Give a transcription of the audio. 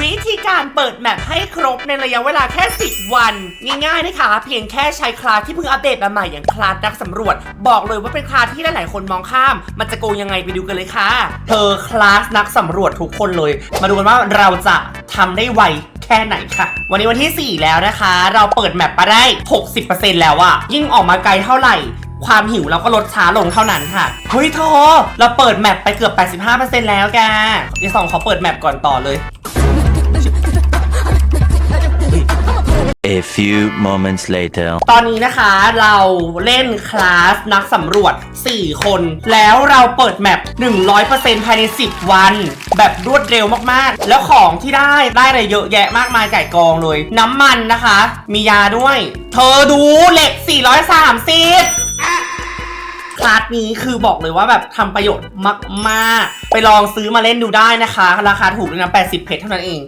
วิธีการเปิดแมปให้ครบในระยะเวลาแค่ 10 วัน ง่ายๆนะคะ เพียงแค่ใช้คลาสที่เพิ่งอัปเดตมาใหม่อย่างคลาสนักสำรวจ บอกเลยว่าเป็นคลาสที่หลายๆคนมองข้าม มันจะโกงยังไงไปดูกันเลยค่ะเธอคลาสนักสำรวจทุกคนเลย มาดูกันว่าเราจะทำได้ไวแค่ไหนค่ะ วันนี้วันที่ 4 แล้วนะคะ เราเปิดแมปมาได้ 60%แล้วอะยิ่งออกมาไกลเท่าไหร่ความหิวเราก็ลดช้าลงเท่านั้นค่ะ เฮ้ยเธอเราเปิดแมปไปเกือบ 85%แล้วแกเดี๋ยวสองขอเปิดแมปก่อนต่อเลย A few moments later. ตอนนี้นะคะเราเล่นคลาสนักสำรวจ 4 คน แล้วเราเปิดแมป100%ภายใน 10 วัน แบบรวดเร็วมากๆ แล้วของที่ได้ได้อะไรเยอะแยะมากมายไก่ายกองเลย น้ำมันนะคะ มียาด้วย เธอดูเหล็ก 430 คลาสนี้คือบอกเลยว่าแบบทำประโยชน์มาก ๆ ไปลองซื้อมาเล่นดูได้นะคะ ราคาถูกเลยนะ80 เพชรเท่านั้นเอง